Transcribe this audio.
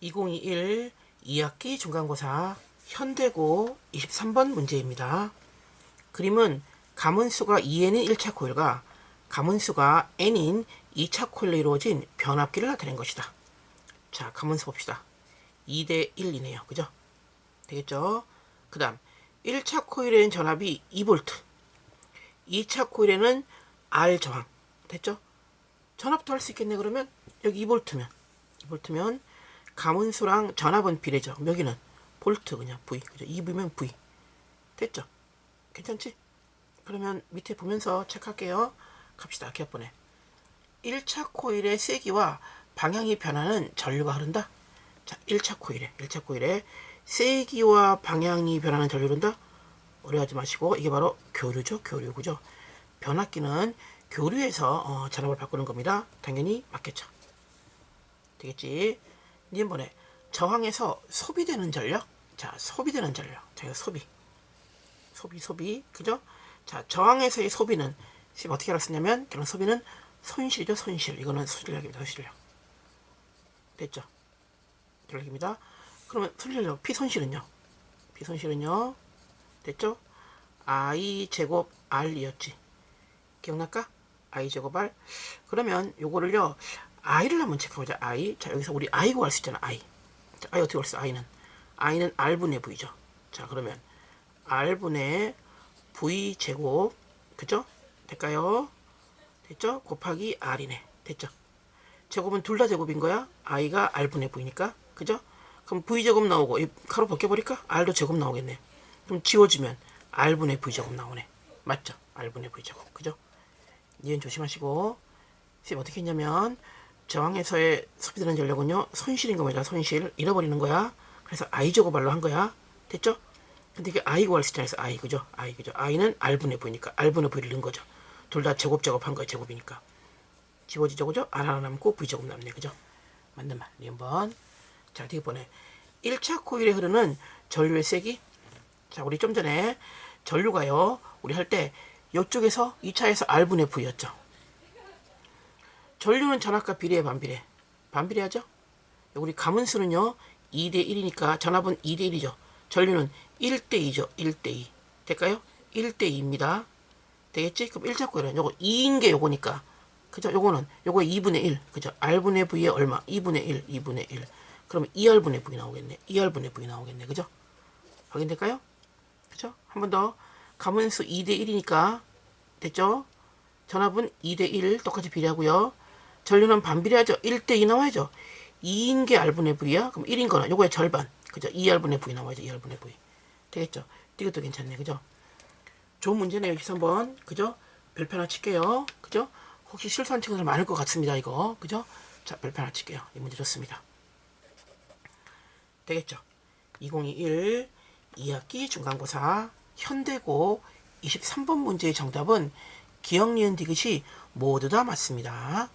2021 2학기 중간고사 현대고 23번 문제입니다. 그림은 가문수가 2n인 1차 코일과 가문수가 n인 2차 코일로 이루어진 변압기를 나타낸 것이다. 자, 가문수 봅시다. 2대 1이네요. 그죠? 되겠죠? 그 다음 1차 코일에는 전압이 2V 2차 코일에는 R 저항 됐죠? 전압도 할 수 있겠네 그러면 여기 2V면 2V면 가문수랑 전압은 비례죠. 여기는 볼트 그냥 V 그죠? 2V면 V 됐죠? 괜찮지? 그러면 밑에 보면서 체크할게요. 갑시다. 기업번에 1차 코일의 세기와 방향이 변하는 전류가 흐른다. 자, 1차 코일에 1차 코일에 세기와 방향이 변하는 전류 흐른다. 오래하지 마시고 이게 바로 교류죠. 교류 그죠? 변압기는 교류에서 어, 전압을 바꾸는 겁니다. 당연히 맞겠죠. 되겠지? 이번에 저항에서 소비되는 전력. 자, 소비되는 전력. 자, 이거 소비. 소비, 소비. 그죠? 자, 저항에서의 소비는 지금 어떻게 알았었냐면, 그런 소비는 손실이죠, 손실. 이거는 손실력입니다, 손실력. 됐죠? 전력입니다. 그러면 손실력, 피손실은요? 피손실은요? 됐죠? I 제곱 R이었지. 기억날까? I 제곱 R. 그러면 요거를요, I를 한번 체크해보자. I. 자, 여기서 우리 I 구할 수 있잖아, I. 자, I 어떻게 구할 수 있어, I는? I는 R분의 V죠. 자, 그러면 R분의 V 제곱, 그죠? 될까요? 됐죠? 곱하기 R이네. 됐죠? 제곱은 둘 다 제곱인 거야. I가 R분의 V니까. 그죠? 그럼 V 제곱 나오고, 이 가로 벗겨버릴까? R도 제곱 나오겠네. 그럼 지워지면 R분의 V 제곱 나오네. 맞죠? R분의 V 제곱. 그죠? 이건 조심하시고. 선생님 어떻게 했냐면, 저항에서의 소비되는 전력은요, 손실인 겁니다. 손실. 잃어버리는 거야. 그래서 I 제곱알로 한 거야. 됐죠? 근데 이게 수 있잖아요. 그래서 I, 그죠? I, 그죠? I는 R분의 V니까, R분의 V를 넣은 거죠. 둘 다 제곱, 제곱한 거예요. 제곱이니까. 지워지죠, 그죠? R 하나 남고 V 제곱 남네, 그죠? 맞는 말. 2번. 자, 뒤에 보네. 1차 코일에 흐르는 전류의 세기. 자, 우리 좀 전에 전류가요, 우리 할 때, 이쪽에서 2차에서 R분의 V였죠. 전류는 전압과 비례해 반비례. 반비례하죠? 우리 가문수는요, 2대 1이니까 전압은 2대 1이죠. 전류는 1대 2죠. 1대 2. 될까요? 1대 2입니다. 되겠지? 그럼 1차 코일은 요거 2인 게 요거니까. 그죠? 요거는 요거 2분의 1. 그죠? R분의 V에 얼마? 2분의 1, 2분의 1. 그러면 2R분의 V 나오겠네. 2R분의 V 나오겠네. 그죠? 확인될까요? 그죠? 한 번 더. 가문수 2대 1이니까 됐죠? 전압은 2대 1 똑같이 비례하고요. 전류는 반비례하죠. 1대 2 나와야죠. 2인 게 R분의 V야? 그럼 1인 거는 요거의 절반. 그죠? 2R분의 V 나와야죠. 2R분의 V. 되겠죠? 이것도 괜찮네. 그죠? 좋은 문제네요. 23번. 그죠? 별표 하나 칠게요. 그죠? 혹시 실수한 친구들 많을 것 같습니다. 이거. 그죠? 자, 별표 하나 칠게요. 이 문제 좋습니다. 되겠죠? 2021 2학기 중간고사 현대고 23번 문제의 정답은 기억, 니은, 디귿이 모두 다 맞습니다.